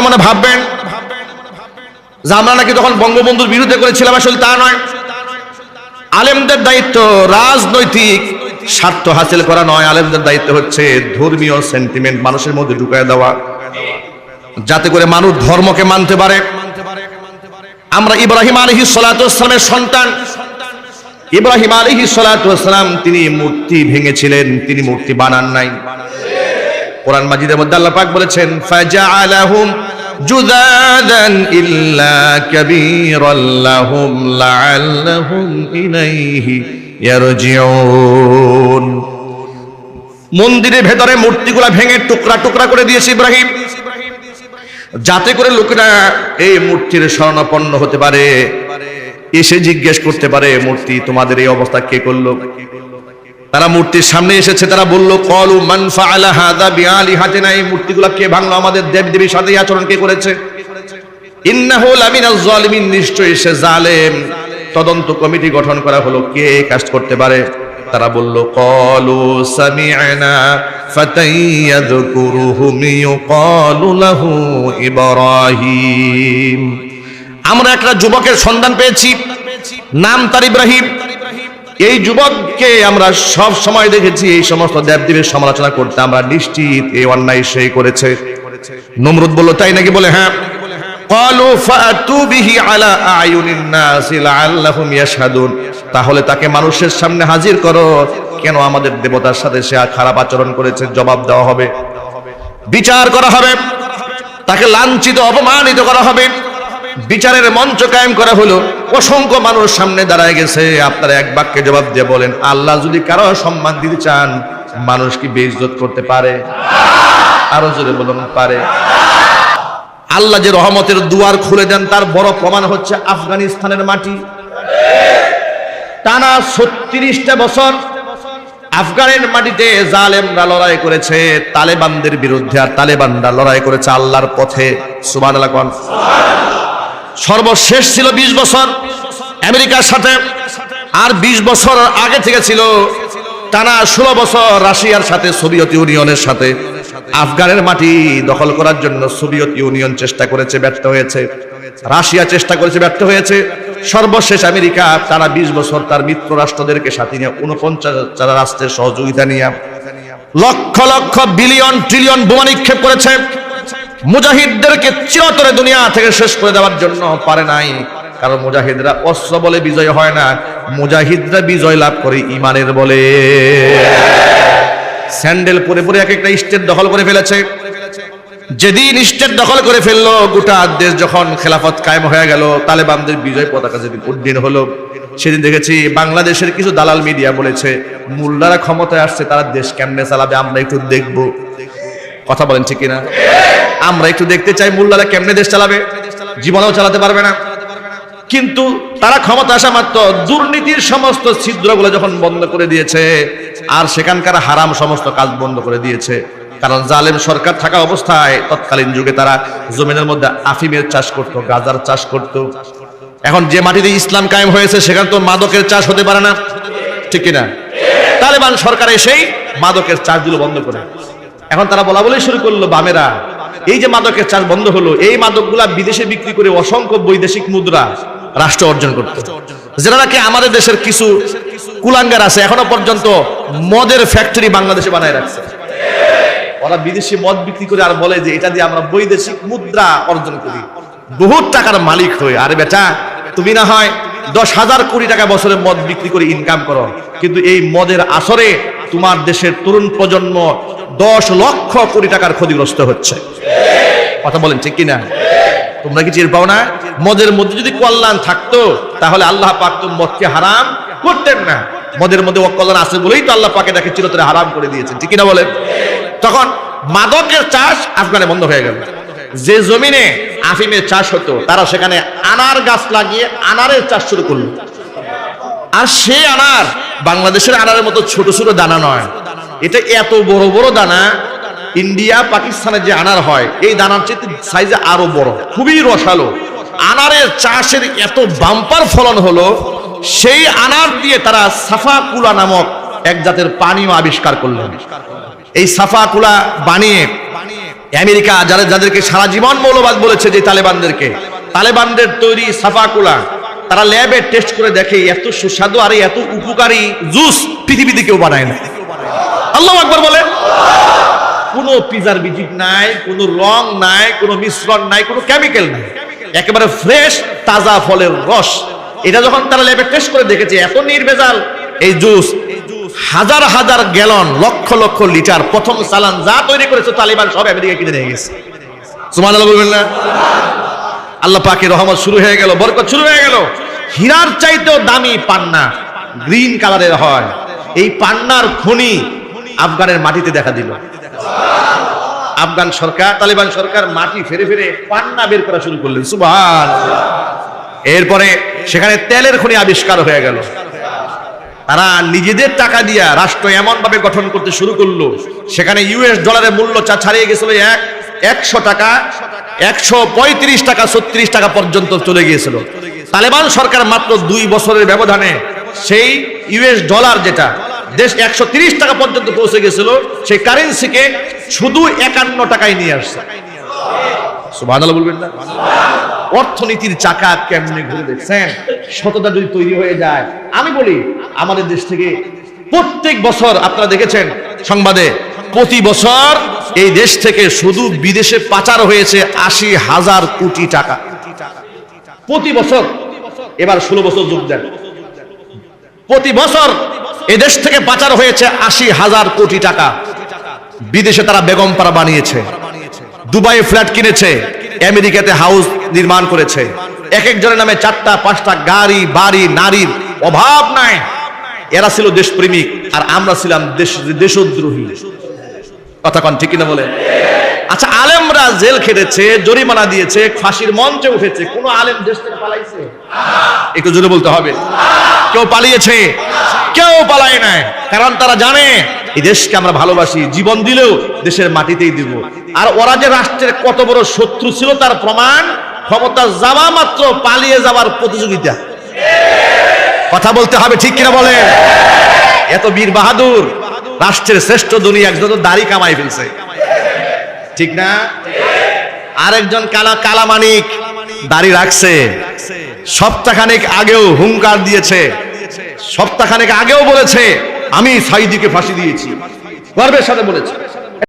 মনে মনে ভাববেন যে আমরা নাকি তখন বঙ্গবন্ধুর বিরুদ্ধে করেছিলাম, আসলে তা নয়। আলেমদের দায়িত্ব রাজনৈতিক স্বার্থ হাসিল করা নয়। আলেমদের দায়িত্ব হচ্ছে ধর্মীয় সেন্টিমেন্ট মানুষের মধ্যে ঢুকায় দেওয়া। যাতে করে মানুষ ধর্মকে মানতে পারে। আমরা ইব্রাহিম আলহি সালাতামের সন্তান। ইব্রাহিম আলহি সালাতাম তিনি মূর্তি ভেঙেছিলেন, তিনি মূর্তি বানান নাই। কোরআন মাজিদের মধ্যে আল্লাহ পাক বলেছেন, ফাজআলাহুম জুদাদান ইল্লা কাবীরাল লাহুম লাআল্লাহুম ইলাইহি ইয়ারজিউন মন্দিরের ভেতরে মূর্তিগুলা ভেঙে টুকরা টুকরা করে দিয়েছে ইব্রাহিম। যাতে করে লোকেরা এই মূর্তির শরণাপন্ন হতে পারে। এসে জিজ্ঞেস করতে পারে, মূর্তি, তোমাদের এই অবস্থা কে করল? তারা মূর্তির সামনে এসেছে, তারা বলল, কলু মান ফাআলা হাদা বিআলিহাতিনা, এই মূর্তিগুলো কে ভাঙলো? আমাদের দেব দেবীর সাথে আচরণ কে করেছে? ইন্নাহু লামিনাজ জালিমিন, নিশ্চয়ই সে জালেম। তদন্ত কমিটি গঠন করা হলো, কে কাজ করতে পারে? তারা বলল, কলু সামি'না ফাতাইয়াযকুরুহুম ইউকালু লাহু ইব্রাহিম। আমরা একটা যুবকের সন্ধান পেয়েছি, নাম তার ইব্রাহিম। এই যুবককে আমরা সব সময় দেখেছি, এই সমস্ত দেবদেবের সমালোচনা করতে আমরা নিশ্চিত এই অন্যায় সেই করেছে। নমরুদ বলল, তাই নাকি বলে হ্যাঁ। তাহলে তাকে মানুষের সামনে হাজির করো। কেন আমাদের দেবতার সাথে সে খারাপ আচরণ করেছে? জবাব দেওয়া হবে। বিচার করা হবে। তাকে লাঞ্ছিত, অপমানিত করা হবে। বিচারের মঞ্চ কায়েম করা হলো। অসংখ্য মানুষ সামনে দাঁড়ায় গেছে। আপনারা এক বাক্যে জবাব দিয়ে বলেন, আল্লাহ যদি কারও সম্মান দিতে চান, মানুষ কি বেইজ্জত করতে পারে? আরও জোরে বলুন, পারে। আল্লাহ যে রহমতের দুয়ার খুলে দেন, তার বড় প্রমাণ হচ্ছে আফগানিস্তানের মাটি। টানা ছত্রিশটা বছর আফগানের মাটিতে জালেমরা লড়াই করেছে, তালেবানদের বিরুদ্ধে। আর তালেবানরা লড়াই করেছে আল্লাহর পথে। সুবান সর্বশেষ ছিল ২০ বছর। আমেরিকার সাথে আর ২০ বছর আগে থেকে ছিল টানা ষোলো বছর রাশিয়ার সাথে, সোভিয়েত ইউনিয়নের সাথে। আফগানের মাটি দখল করার জন্য সোভিয়েত ইউনিয়ন চেষ্টা করেছে, ব্যর্থ হয়েছে। রাশিয়া চেষ্টা করেছে, ব্যর্থ হয়েছে। সর্বশেষ আমেরিকা তারা ২০ বছর তার মিত্র রাষ্ট্রদেরকে সাথে নিয়ে উনপঞ্চাশ রাষ্ট্রের সহযোগিতা নিয়ে লক্ষ লক্ষ বিলিয়ন, ট্রিলিয়ন বোমা নিক্ষেপ করেছে। মুজাহিদদেরকে চিরতরে দুনিয়া থেকে শেষ করে দেওয়ার জন্য পারে নাই। কারণ মুজাহিদরা অস্ত্র বলে বিজয় হয় না, মুজাহিদরা বিজয় লাভ করে ইমানের বলে। স্যান্ডেল পরে পরে এক একটা স্টেট দখল করে ফেলেছে। যেদিন স্টেট দখল করে ফেলল, গোটা দেশ যখন খেলাফত কায়েম হয়ে গেল, তালেবানদের বিজয় পতাকা যেদিন উদ্দিন হলো, সেদিন দেখেছি বাংলাদেশের কিছু দালাল মিডিয়া বলেছে, মোল্লারা ক্ষমতায় আসছে, তারা দেশ কেমনে চালাবে, আমরা একটু দেখব। কথা বলেন ঠিক কিনা? আমরা একটু দেখতে চাই মোল্লারা কেমনে দেশ চালাবে? জীবনেও চালাতে পারবে না। কিন্তু তারা ক্ষমতা আসা মাত্র দুর্নীতির সমস্ত ছিদ্রগুলো যখন বন্ধ করে দিয়েছে, আর সেখানকার হারাম সমস্ত কাজ বন্ধ করে দিয়েছে, কারণ জালেম সরকার থাকা অবস্থায় তৎকালীন যুগে তারা জমিনের মধ্যে আফিমের চাষ করত, গাজার চাষ করত। এখন যে মাটিতে ইসলাম কায়েম হয়েছে, সেখানে তো মাদকের চাষ হতে পারে না। ঠিক কিনা? তালেবান সরকার এসেই মাদকের চাষগুলো বন্ধ করে। এখন তারা বলা বলেই শুরু করল বামেরা। এই যে মাদকের চাষ বন্ধ হলো, এই মাদকগুলা বিদেশে বিক্রি করে অসংখ্য বৈদেশিক মুদ্রা রাষ্ট্র অর্জন করত। যেটা নাকি আমাদের দেশের কিছু কুলাঙ্গার আছে, এখনও পর্যন্ত মদের ফ্যাক্টরি বাংলাদেশে বানায় রাখছে। ওরা বিদেশি মদ বিক্রি করে আর বলে যে এটা দিয়ে আমরা বৈদেশিক মুদ্রা অর্জন করি। বহুত টাকার মালিক হয়ে আরে বেটা, তুমি না হয় দশ হাজার কোটি টাকা বছরে মদ বিক্রি করে ইনকাম করো। কিন্তু এই মদের আসরে তোমার দেশের তরুণ প্রজন্ম দশ লক্ষ কোটি টাকার ক্ষতিগ্রস্ত হচ্ছে। কথা বলেন ঠিক কিনা? তোমরা কি চির পাও না? মদের মধ্যে যদি কল্যাণ থাকতো, তাহলে আল্লাহ পাক তো মদকে হারাম করতেন না। মদের মধ্যে অকল্যাণ আছে বলেই তো আল্লাহ পাকে তাকে চিরতরে হারাম করে দিয়েছেন। ঠিক কিনা বলেন? তখন মাদকের চাষ আফগানে বন্ধ হয়ে গেল। যে জমিনে আফিমের চাষ হতো, তারা সেখানে আনার গাছ লাগিয়ে আনারের চাষ শুরু করল। আর সে আনার বাংলাদেশের আনারের মতো ছোট ছোট দানা নয়। এটা এত বড় বড় দানা ইন্ডিয়া পাকিস্তানের যে আনার হয়, এই দানার চেয়ে সাইজে আরও বড়, খুবই রসালো। আনারের চাষের এত বাম্পার ফলন হলো, সেই আনার দিয়ে তারা সাফা কুলা নামক এক জাতের পানীয় আবিষ্কার করলেন। এই সাফা কুলা বানিয়ে আমেরিকা যারা যাদেরকে সারা জীবন মৌলবাদ বলেছে যে তালেবানদেরকে, তালেবানদের তৈরি সাফাকুলা, তারা ল্যাবে টেস্ট করে দেখে, এত সুস্বাদু আর এত উপকারী, জুস পৃথিবীতে কেউ বানায় না। আল্লাহ আকবর বলে। কোনো প্রিজারভেটিভ নাই, কোনো রং নাই, কোনো মিশ্রণ নাই, কোনো কেমিক্যাল নাই। একেবারে ফ্রেশ তাজা ফলের রস। এটা যখন তারা ল্যাবে টেস্ট করে দেখেছে, এত নির্ভেজাল। এই জুস হাজার হাজার গ্যালন লক্ষ লক্ষ লিটার প্রথম চালান যা তৈরি করেছে তালিবান সব আমেরিকা কিনে নিয়ে গেছে। সুমান বলবেন না? আল্লাহ পাকে রহমত শুরু হয়ে গেল, বরকত শুরু হয়ে গেল। হীরার চাইতেও দামি পান্না গ্রিন কালারের হয়। এই পান্নার খনি আফগানের মাটিতে দেখা দিল। আফগান সরকার, তালিবান সরকার মাটি ফেরে ফেরে পান্না বের করা শুরু করলেন। সুবহান এরপরে সেখানে তেলের খনি আবিষ্কার হয়ে গেল। তারা নিজেদের টাকা দিয়া রাষ্ট্র এমন ভাবে গঠন করতে শুরু করল। সেখানে ইউএস ডলারের মূল্য চা ছাড়িয়ে গেছিল এক, একশো টাকা, একশো পঁয়ত্রিশ টাকা, ছত্রিশ টাকা পর্যন্ত চলে গিয়েছিল। তালেবান সরকার মাত্র দুই বছরের ব্যবধানে সেই ইউএস ডলার যেটা দেশ একশো টাকা পর্যন্ত পৌঁছে গেছিল, সেই কারেন্সিকে শুধু একান্ন টাকায় নিয়ে আসছে। অর্থনীতির চাকা কেমনে ঘুরে দেখছেন? সততা যদি তৈরি হয়ে যায়, আমি বলি, আমাদের দেশ থেকে প্রত্যেক বছর, আপনারা দেখেছেন সংবাদে, প্রতি বছর এই দেশ থেকে শুধু বিদেশে পাচার হয়েছে আশি হাজার কোটি টাকা। প্রতি বছর, এবার ষোলো বছর যোগ দেন। প্রতি বছর এদেশ থেকে পাচার হয়েছে আশি হাজার কোটি টাকা। বিদেশে তারা বেগম পাড়া বানিয়েছে। দুবাই ফ্ল্যাট কিনেছে। আমেরিকাতে হাউস নির্মাণ করেছে। এক একজনের নামে চারটা, পাঁচটা গাড়ি, বাড়ি, নারীর অভাব নাই। এরা ছিল দেশপ্রেমিক আর আমরা ছিলাম দেশ দেশদ্রোহী। কথা কন, ঠিক কিনা বলে? আচ্ছা আলেমরা জেল খেটেছে, জরিমানা দিয়েছে, ফাঁসির মঞ্চে উঠেছে। কোন আলেম দেশ থেকে পালাইছে? একটু জোরে বলতে হবে। কেউ পালিয়েছে? কেউ পালায় নাই। কারণ তারা জানে, এই দেশকে আমরা ভালোবাসি, জীবন দিলেও দেশের মাটিতেই দিব। আর ওরা যে রাষ্ট্রের কত বড় শত্রু ছিল, তার প্রমাণ ক্ষমতা যাওয়া মাত্র পালিয়ে যাওয়ার প্রতিযোগিতা। কথা বলতে হবে ঠিক কিনা বলে এত বীর বাহাদুর, রাষ্ট্রের শ্রেষ্ঠ দুনিয়া একজন দাড়ি কামাই ফেলছে। ঠিক না? আরেকজন কালা কালামানিক দাড়ি রাখছে। সপ্তাহখানেক আগেও হুঙ্কার দিয়েছে। সপ্তাহখানেক আগেও বলেছে, আমি সাইদিকে ফাঁসি দিয়েছি। গর্বের সাথে বলেছে।